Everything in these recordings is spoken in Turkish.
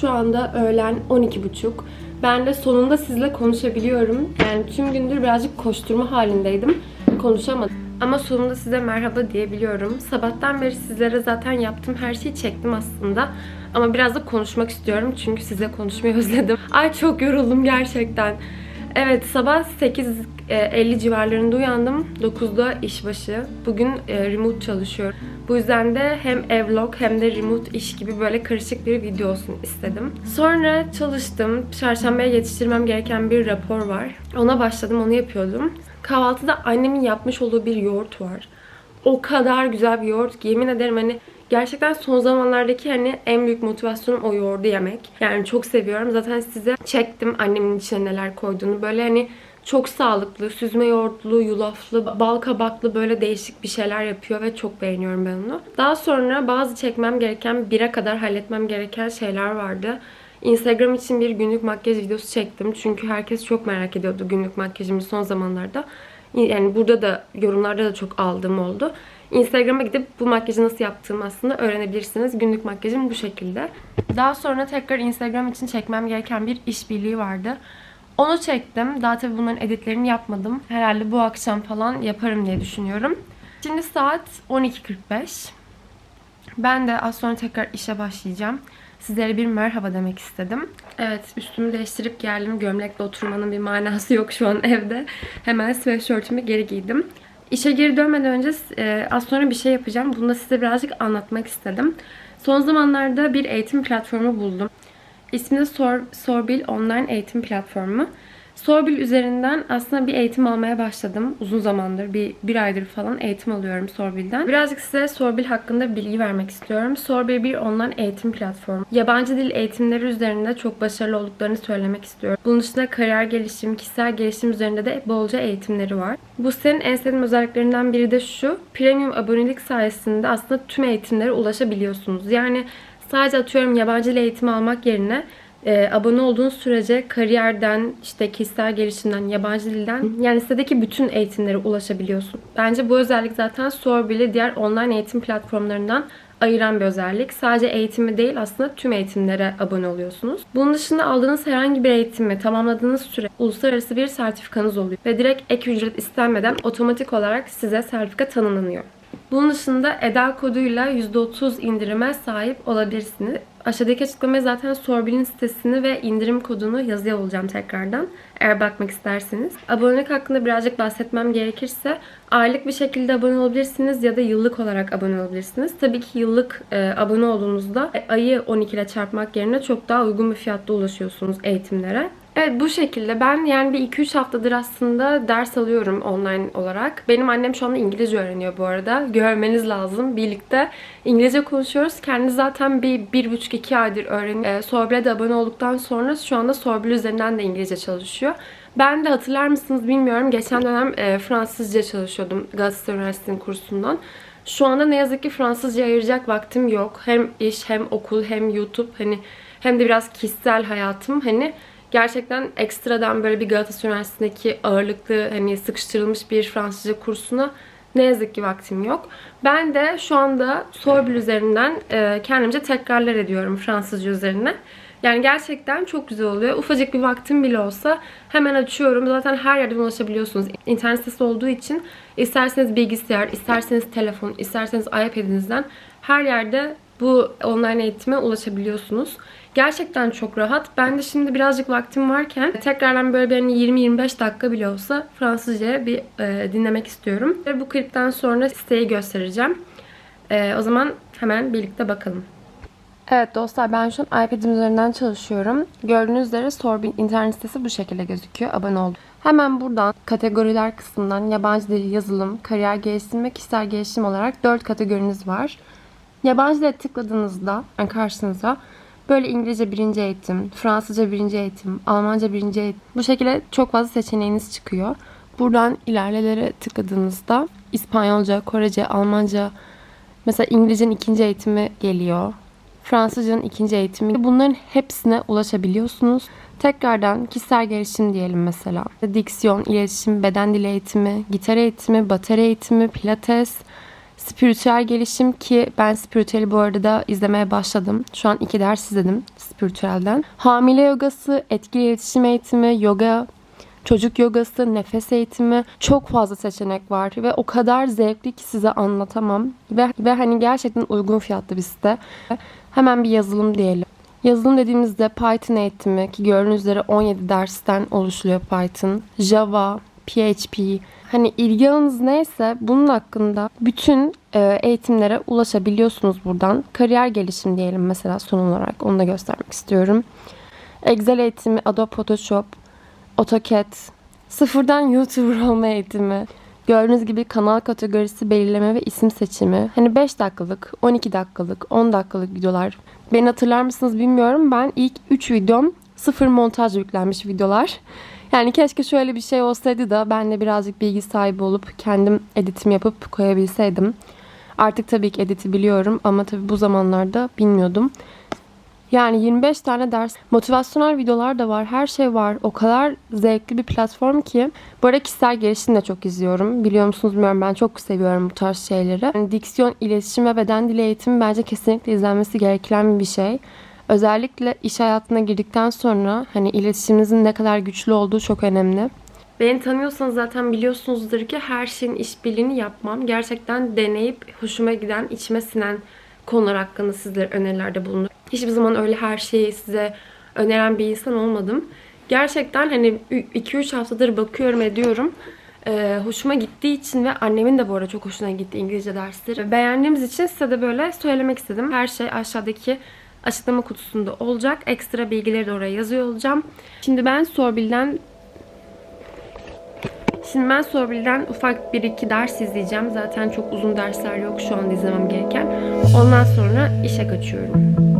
Şu anda öğlen 12.30. Ben de sonunda sizle konuşabiliyorum. Yani tüm gündür birazcık koşturma halindeydim. Konuşamadım. Ama sonunda size merhaba diyebiliyorum. Sabahtan beri sizlere zaten yaptığım her şeyi çektim aslında. Ama biraz da konuşmak istiyorum çünkü size konuşmayı özledim. Ay çok yoruldum gerçekten. Evet sabah 8.50 civarlarında uyandım. 9'da işbaşı. Bugün e, remote çalışıyorum. Bu yüzden de hem evlog hem de remote iş gibi böyle karışık bir video olsun istedim. Sonra çalıştım. Çarşambaya yetiştirmem gereken bir rapor var. Ona başladım, onu yapıyordum. Kahvaltıda annemin yapmış olduğu bir yoğurt var. O kadar güzel bir yoğurt ki yemin ederim hani Gerçekten son zamanlardaki hani en büyük motivasyonum o yoğurdu yemek. Yani çok seviyorum. Zaten size çektim annemin içine neler koyduğunu. Böyle hani çok sağlıklı, süzme yoğurtlu, yulaflı, bal kabaklı böyle değişik bir şeyler yapıyor ve çok beğeniyorum ben onu. Daha sonra bazı çekmem gereken, bire kadar halletmem gereken şeyler vardı. Instagram için bir günlük makyaj videosu çektim. Çünkü herkes çok merak ediyordu günlük makyajımı son zamanlarda. Yani burada da yorumlarda da çok aldığım oldu. Instagram'a gidip bu makyajı nasıl yaptığımı aslında öğrenebilirsiniz. Günlük makyajım bu şekilde. Daha sonra tekrar Instagram için çekmem gereken bir işbirliği vardı. Onu çektim. Daha tabii bunların editlerini yapmadım. Herhalde bu akşam falan yaparım diye düşünüyorum. Şimdi saat 12.45. Ben de az sonra tekrar işe başlayacağım. Sizlere bir merhaba demek istedim. Evet üstümü değiştirip geldim. Gömlekle oturmanın bir manası yok şu an evde. Hemen sweatshirtümü geri giydim. İşe geri dönmeden önce e, az sonra bir şey yapacağım. Bunu da size birazcık anlatmak istedim. Son zamanlarda bir eğitim platformu buldum. İsmi de Sor, Sorbil Online Eğitim Platformu. Sorbil üzerinden aslında bir eğitim almaya başladım. Uzun zamandır, bir, bir aydır falan eğitim alıyorum Sorbil'den. Birazcık size Sorbil hakkında bilgi vermek istiyorum. Sorbil bir online eğitim platformu. Yabancı dil eğitimleri üzerinde çok başarılı olduklarını söylemek istiyorum. Bunun dışında kariyer gelişim, kişisel gelişim üzerinde de bolca eğitimleri var. Bu sitenin en sevdiğim özelliklerinden biri de şu. Premium abonelik sayesinde aslında tüm eğitimlere ulaşabiliyorsunuz. Yani sadece atıyorum yabancı dil eğitimi almak yerine e, abone olduğunuz sürece kariyerden, işte kişisel gelişimden, yabancı dilden yani sitedeki bütün eğitimlere ulaşabiliyorsun. Bence bu özellik zaten Sorbil'i diğer online eğitim platformlarından ayıran bir özellik. Sadece eğitimi değil aslında tüm eğitimlere abone oluyorsunuz. Bunun dışında aldığınız herhangi bir eğitimi tamamladığınız süre uluslararası bir sertifikanız oluyor. Ve direkt ek ücret istenmeden otomatik olarak size sertifika tanımlanıyor. Bunun dışında EDA koduyla %30 indirime sahip olabilirsiniz. Aşağıdaki açıklamaya zaten Sorbil'in sitesini ve indirim kodunu yazıyor olacağım tekrardan. Eğer bakmak isterseniz. Abonelik hakkında birazcık bahsetmem gerekirse aylık bir şekilde abone olabilirsiniz ya da yıllık olarak abone olabilirsiniz. Tabii ki yıllık e, abone olduğunuzda e, ayı 12 ile çarpmak yerine çok daha uygun bir fiyatta ulaşıyorsunuz eğitimlere. Evet bu şekilde. Ben yani bir 2-3 haftadır aslında ders alıyorum online olarak. Benim annem şu anda İngilizce öğreniyor bu arada. Görmeniz lazım. Birlikte İngilizce konuşuyoruz. Kendi zaten bir 1,5-2 aydır öğreniyor. E, Sorbil'e de abone olduktan sonra şu anda Sorbil üzerinden de İngilizce çalışıyor. Ben de hatırlar mısınız bilmiyorum. Geçen dönem e, Fransızca çalışıyordum Galatasaray Üniversitesi'nin kursundan. Şu anda ne yazık ki Fransızca ayıracak vaktim yok. Hem iş hem okul hem YouTube hani hem de biraz kişisel hayatım hani gerçekten ekstradan böyle bir Galatasaray Üniversitesi'ndeki ağırlıklı hani sıkıştırılmış bir Fransızca kursuna ne yazık ki vaktim yok. Ben de şu anda Sorbil üzerinden e, kendimce tekrarlar ediyorum Fransızca üzerine. Yani gerçekten çok güzel oluyor. Ufacık bir vaktim bile olsa hemen açıyorum. Zaten her yerden ulaşabiliyorsunuz. İnternet sitesi olduğu için isterseniz bilgisayar, isterseniz telefon, isterseniz iPad'inizden her yerde bu online eğitime ulaşabiliyorsunuz. Gerçekten çok rahat. Ben de şimdi birazcık vaktim varken tekrardan böyle bir 20-25 hani dakika bile olsa Fransızca bir e, dinlemek istiyorum. Ve bu klipten sonra siteyi göstereceğim. E, o zaman hemen birlikte bakalım. Evet dostlar ben şu an iPad'im üzerinden çalışıyorum. Gördüğünüz üzere Sorbin internet sitesi bu şekilde gözüküyor. Abone oldum. Hemen buradan kategoriler kısmından yabancı dil, yazılım, kariyer gelişim ve kişisel gelişim olarak 4 kategoriniz var. Yabancı dil tıkladığınızda yani karşınıza böyle İngilizce birinci eğitim, Fransızca birinci eğitim, Almanca birinci eğitim bu şekilde çok fazla seçeneğiniz çıkıyor. Buradan ilerlelere tıkladığınızda İspanyolca, Korece, Almanca mesela İngilizcenin ikinci eğitimi geliyor. Fransızcanın ikinci eğitimi. Bunların hepsine ulaşabiliyorsunuz. Tekrardan kişisel gelişim diyelim mesela. Diksiyon, iletişim, beden dili eğitimi, gitar eğitimi, bateri eğitimi, pilates, Spiritüel gelişim ki ben spiritüeli bu arada da izlemeye başladım. Şu an iki ders izledim spiritüelden. Hamile yogası, etkili iletişim eğitimi, yoga, çocuk yogası, nefes eğitimi çok fazla seçenek var ve o kadar zevkli ki size anlatamam. Ve, ve hani gerçekten uygun fiyatlı bir site. Hemen bir yazılım diyelim. Yazılım dediğimizde Python eğitimi ki gördüğünüz üzere 17 dersten oluşuyor Python. Java, PHP. Hani ilgi alanınız neyse bunun hakkında bütün e, eğitimlere ulaşabiliyorsunuz buradan. Kariyer gelişim diyelim mesela son olarak onu da göstermek istiyorum. Excel eğitimi, Adobe Photoshop, AutoCAD, sıfırdan YouTuber olma eğitimi, gördüğünüz gibi kanal kategorisi belirleme ve isim seçimi. Hani 5 dakikalık, 12 dakikalık, 10 dakikalık videolar. Beni hatırlar mısınız bilmiyorum. Ben ilk 3 videom sıfır montaj yüklenmiş videolar. Yani keşke şöyle bir şey olsaydı da ben de birazcık bilgi sahibi olup kendim editim yapıp koyabilseydim. Artık tabii ki editi biliyorum ama tabii bu zamanlarda bilmiyordum. Yani 25 tane ders, motivasyonel videolar da var, her şey var. O kadar zevkli bir platform ki. Bu arada kişisel gelişim de çok izliyorum. Biliyor musunuz bilmiyorum ben çok seviyorum bu tarz şeyleri. Yani diksiyon, iletişim ve beden dili eğitimi bence kesinlikle izlenmesi gereken bir şey. Özellikle iş hayatına girdikten sonra hani iletişiminizin ne kadar güçlü olduğu çok önemli. Beni tanıyorsanız zaten biliyorsunuzdur ki her şeyin işbirliğini yapmam. Gerçekten deneyip hoşuma giden, içime sinen konular hakkında sizlere önerilerde bulunur. Hiçbir zaman öyle her şeyi size öneren bir insan olmadım. Gerçekten hani 2-3 haftadır bakıyorum ediyorum. Ee, hoşuma gittiği için ve annemin de bu arada çok hoşuna gitti İngilizce dersleri. Beğendiğimiz için size de böyle söylemek istedim. Her şey aşağıdaki açıklama kutusunda olacak. Ekstra bilgileri de oraya yazıyor olacağım. Şimdi ben Sorbil'den Şimdi ben Sorbil'den ufak bir iki ders izleyeceğim. Zaten çok uzun dersler yok şu anda izlemem gereken. Ondan sonra işe kaçıyorum.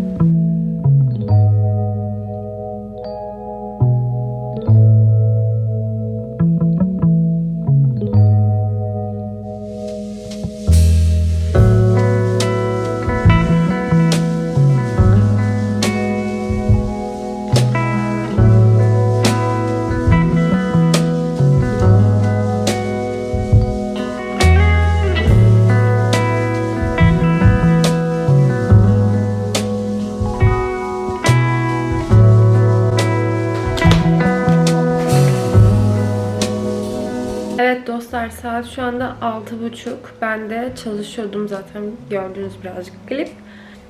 Saat şu anda 6.30. Ben de çalışıyordum zaten gördüğünüz birazcık klip.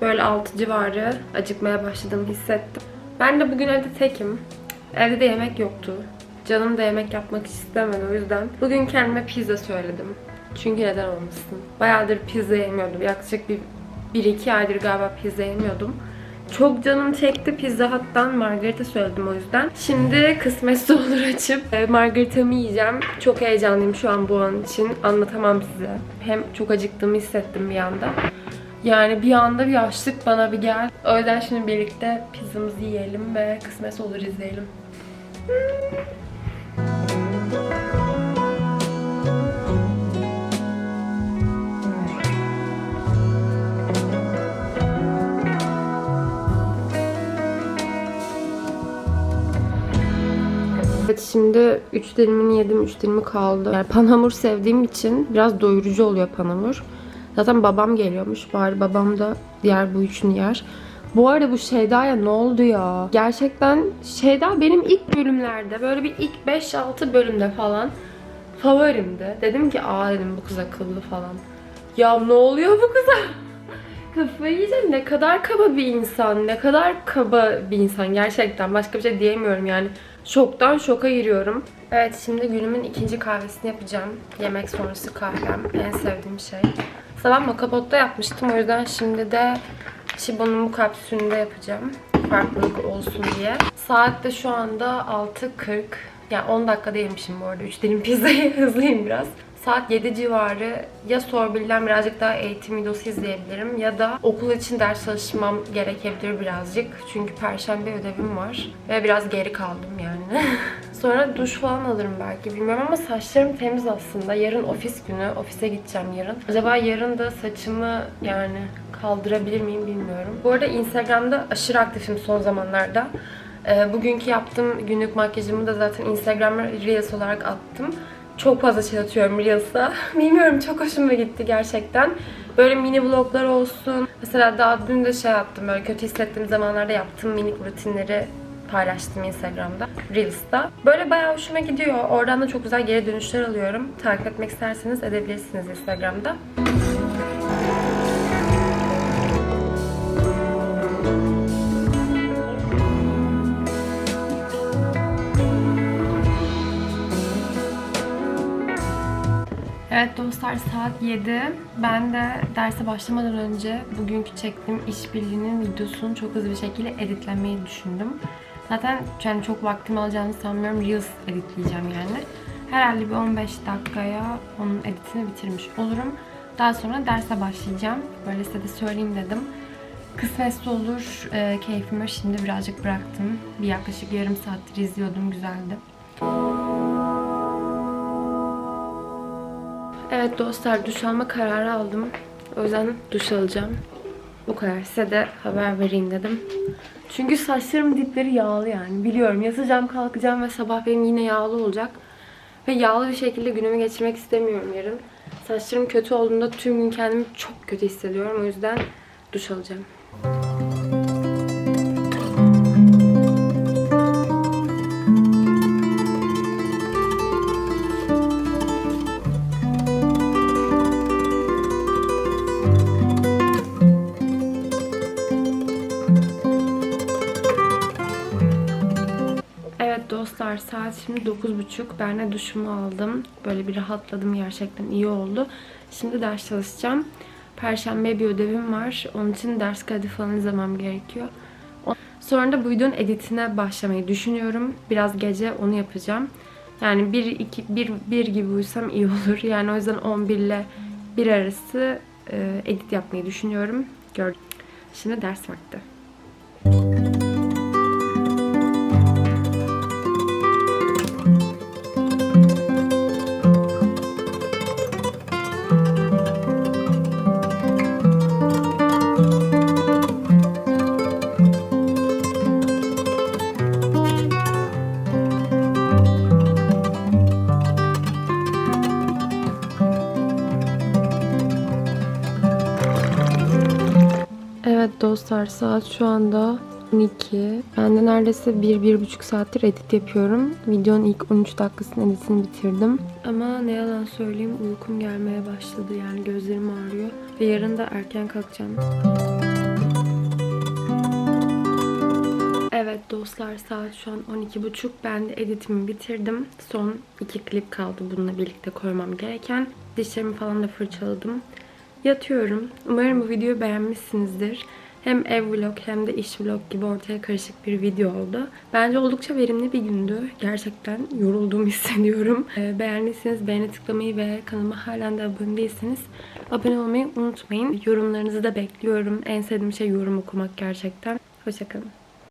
Böyle 6 civarı acıkmaya başladığımı hissettim. Ben de bugün evde tekim. Evde de yemek yoktu. Canım da yemek yapmak istemedi o yüzden. Bugün kendime pizza söyledim. Çünkü neden olmasın. Bayağıdır pizza yemiyordum. Yaklaşık bir 1-2 aydır galiba pizza yemiyordum. Çok canım çekti. Pizza Hut'tan margarita söyledim o yüzden. Şimdi kısmetse olur açıp e, margaritamı yiyeceğim. Çok heyecanlıyım şu an bu an için. Anlatamam size. Hem çok acıktığımı hissettim bir anda. Yani bir anda bir açlık bana bir gel. O yüzden şimdi birlikte pizzamızı yiyelim ve kısmetse olur izleyelim. Evet şimdi 3 dilimini yedim, 3 dilimi kaldı. Yani panhamur sevdiğim için biraz doyurucu oluyor panhamur. Zaten babam geliyormuş. Bari babam da diğer bu üçünü yer. Bu arada bu Şeyda'ya ne oldu ya? Gerçekten Şeyda benim ilk bölümlerde böyle bir ilk 5-6 bölümde falan favorimdi. Dedim ki aa dedim bu kız akıllı falan. Ya ne oluyor bu kıza? Kafayı yiyeceğim. Ne kadar kaba bir insan. Ne kadar kaba bir insan gerçekten. Başka bir şey diyemiyorum yani. Şoktan şoka giriyorum. Evet şimdi günümün ikinci kahvesini yapacağım. Yemek sonrası kahvem. En sevdiğim şey. Sabah makapotta yapmıştım. O yüzden şimdi de Shiba'nın bu kapsülünde yapacağım. Farklılık olsun diye. Saat de şu anda 6.40. Yani 10 dakikada yemişim bu arada. 3 dilim pizzayı hızlıyım biraz. Saat 7 civarı ya Sorbil'den birazcık daha eğitim videosu izleyebilirim ya da okul için ders çalışmam gerekebilir birazcık. Çünkü perşembe ödevim var ve biraz geri kaldım yani. Sonra duş falan alırım belki bilmiyorum ama saçlarım temiz aslında. Yarın ofis günü. Ofise gideceğim yarın. Acaba yarın da saçımı yani kaldırabilir miyim bilmiyorum. Bu arada Instagram'da aşırı aktifim son zamanlarda. Ee, bugünkü yaptığım günlük makyajımı da zaten Instagram'a Reels olarak attım. Çok fazla şey atıyorum Reels'a. Bilmiyorum çok hoşuma gitti gerçekten. Böyle mini vloglar olsun. Mesela daha dün de şey yaptım böyle kötü hissettiğim zamanlarda yaptığım minik rutinleri paylaştım Instagram'da, Reels'ta. Böyle bayağı hoşuma gidiyor. Oradan da çok güzel geri dönüşler alıyorum. Takip etmek isterseniz edebilirsiniz Instagram'da. Evet dostlar saat 7. Ben de derse başlamadan önce bugünkü çektiğim işbirliğinin videosunu çok hızlı bir şekilde editlemeyi düşündüm. Zaten yani çok vaktimi alacağını sanmıyorum. Reels editleyeceğim yani. Herhalde bir 15 dakikaya onun editini bitirmiş olurum. Daha sonra derse başlayacağım. Böyle size de söyleyeyim dedim. Kısmetse olur. E, keyfimi şimdi birazcık bıraktım. Bir yaklaşık yarım saattir izliyordum. Güzeldi. Evet dostlar duş alma kararı aldım. O yüzden duş alacağım. Bu kadar. Size de haber vereyim dedim. Çünkü saçlarım dipleri yağlı yani. Biliyorum yatacağım kalkacağım ve sabah benim yine yağlı olacak. Ve yağlı bir şekilde günümü geçirmek istemiyorum yarın. Saçlarım kötü olduğunda tüm gün kendimi çok kötü hissediyorum. O yüzden duş alacağım. Saat şimdi 9.30. Ben de duşumu aldım. Böyle bir rahatladım gerçekten iyi oldu. Şimdi ders çalışacağım. Perşembe bir ödevim var. Onun için ders kaydı falan izlemem gerekiyor. Sonra da bu videonun editine başlamayı düşünüyorum. Biraz gece onu yapacağım. Yani 1 2 1 1 gibi uyusam iyi olur. Yani o yüzden 11 ile 1 arası e, edit yapmayı düşünüyorum. Gör. Şimdi ders vakti. Dostlar saat şu anda 12. Ben de neredeyse 1-1,5 saattir edit yapıyorum. Videonun ilk 13 dakikasının editini bitirdim. Ama ne yalan söyleyeyim uykum gelmeye başladı yani gözlerim ağrıyor. Ve yarın da erken kalkacağım. Evet dostlar saat şu an 12.30. Ben de editimi bitirdim. Son iki klip kaldı bununla birlikte koymam gereken. Dişlerimi falan da fırçaladım. Yatıyorum. Umarım bu videoyu beğenmişsinizdir. Hem ev vlog hem de iş vlog gibi ortaya karışık bir video oldu. Bence oldukça verimli bir gündü. Gerçekten yorulduğumu hissediyorum. Ee, beğendiyseniz beğeni tıklamayı ve kanalıma halen de abone değilseniz abone olmayı unutmayın. Yorumlarınızı da bekliyorum. En sevdiğim şey yorum okumak gerçekten. Hoşçakalın.